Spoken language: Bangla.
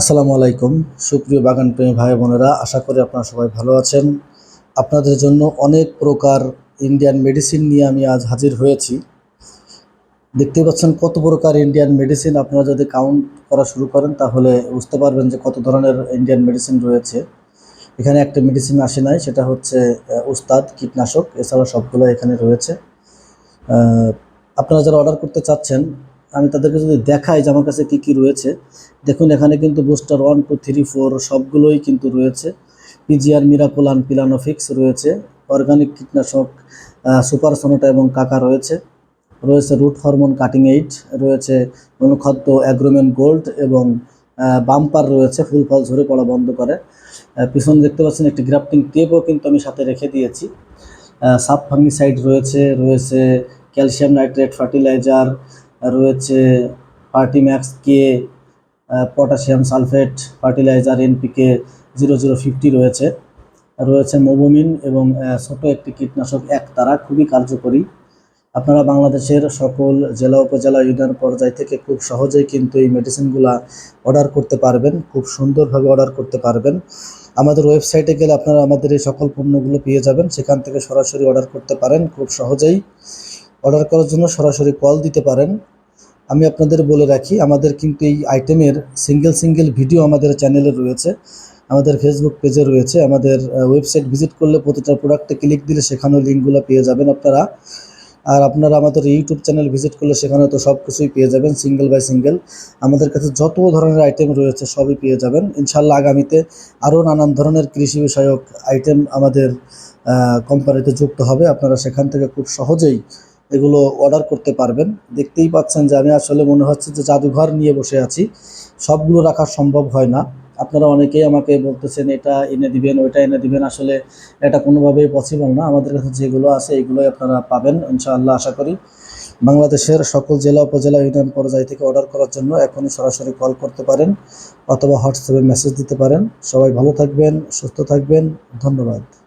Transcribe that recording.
আসসালামু আলাইকুম। সুপ্রিয় বাগান প্রেমী ভাই বোনেরা, আশা করি আপনারা সবাই ভালো আছেন। আপনাদের জন্য অনেক প্রকার ইন্ডিয়ান মেডিসিন নিয়ে আমি আজ হাজির হয়েছি। দেখতে পাচ্ছেন কত প্রকার ইন্ডিয়ান মেডিসিন আপনারা যদি কাউন্ট করা শুরু করেন, তাহলে বুঝতে পারবেন যে কত ধরনের ইন্ডিয়ান মেডিসিন রয়েছে। এখানে একটা মেডিসিন আসে নাই, সেটা হচ্ছে উস্তাদ কীটনাশক। এছাড়া সবগুলো এখানে রয়েছে। আপনারা যারা অর্ডার করতে চাচ্ছেন আমি তাদেরকে যদি দেখাই যে আমার কাছে কী কী রয়েছে, দেখুন এখানে কিন্তু booster one two three four সবগুলোই কিন্তু রয়েছে। পিজিআর মিরাকুলান পিলানোফিক্স রয়েছে। অর্গানিক কীটনাশক সুপার সোনোটা এবং কাকা রয়েছে। রয়েছে রুট হরমোন কাটিং এইট রয়েছে অনুখাদ্য অ্যাগ্রোমেন গোল্ড এবং বাম্পার রয়েছে, ফুল ফল ঝরে পড়া বন্ধ করে। পিছনে দেখতে পাচ্ছেন একটি গ্রাফটিং টেপও কিন্তু আমি সাথে রেখে দিয়েছি। সাব ফাঙ্গিসাইড রয়েছে রয়েছে ক্যালসিয়াম নাইট্রেট ফার্টিলাইজার রয়েছে পার্টিম্যাক্স কে potassium sulphate, fertiliser NPK zero zero fifty রয়েছে। রয়েছে মোবোমিন এবং ছোট একটি কীটনাশক এক তারা, খুবই কার্যকরী। আপনারা বাংলাদেশের সকল জেলা, উপজেলা, ইউনিয়ন পর্যায় থেকে খুব সহজেই কিন্তু এই মেডিসিনগুলা অর্ডার করতে পারবেন, খুব সুন্দরভাবে অর্ডার করতে পারবেন। আমাদের ওয়েবসাইটে গেলে আপনারা আমাদের এই সকল পণ্যগুলো পেয়ে যাবেন, সেখান থেকে সরাসরি অর্ডার করতে পারেন, খুব সহজেই। অর্ডার করার জন্য সরাসরি কল দিতে পারেন। আমি আপনাদের বলে রাখি, আমাদের কিন্তু এই আইটেমের সিঙ্গেল সিঙ্গেল ভিডিও আমাদের চ্যানেলে রয়েছে, আমাদের ফেসবুক পেজে রয়েছে, আমাদের ওয়েবসাইট ভিজিট করলে প্রতিটা প্রোডাক্টে ক্লিক দিলে সেখানেও লিঙ্কগুলো পেয়ে যাবেন আপনারা। আর আপনারা আমাদের ইউটিউব চ্যানেল ভিজিট করলে সেখানে তো সব কিছুই পেয়ে যাবেন সিঙ্গেল বাই সিঙ্গেল আমাদের কাছে যত ধরনের আইটেম রয়েছে সবই পেয়ে যাবেন। ইনশাল্লাহ আগামীতে আরও নানান ধরনের কৃষি বিষয়ক আইটেম আমাদের কোম্পানিতে যুক্ত হবে। আপনারা সেখান থেকে খুব সহজেই এগুলো অর্ডার করতে পারবেন। দেখতেই পাচ্ছেন যে আমি আসলে মনে হচ্ছে যে জাদুঘর নিয়ে বসে আছি। সবগুলো রাখা সম্ভব হয় না। আপনারা অনেকেই আমাকে বলতেছেন, এটা এনে দিবেন, ওইটা এনে দিবেন। আসলে এটা কোনোভাবেই পসিবল না। আমাদের কাছে যেগুলো আছে, এগুলোই আপনারা পাবেন, ইনশাআল্লাহ আশা করি। বাংলাদেশের সকল জেলা, উপজেলা, ইউনিয়ন পর্যায় থেকে অর্ডার করার জন্য এখনই সরাসরি কল করতে পারেন অথবা হোয়াটসঅ্যাপে মেসেজ দিতে পারেন। সবাই ভালো থাকবেন, সুস্থ থাকবেন। ধন্যবাদ।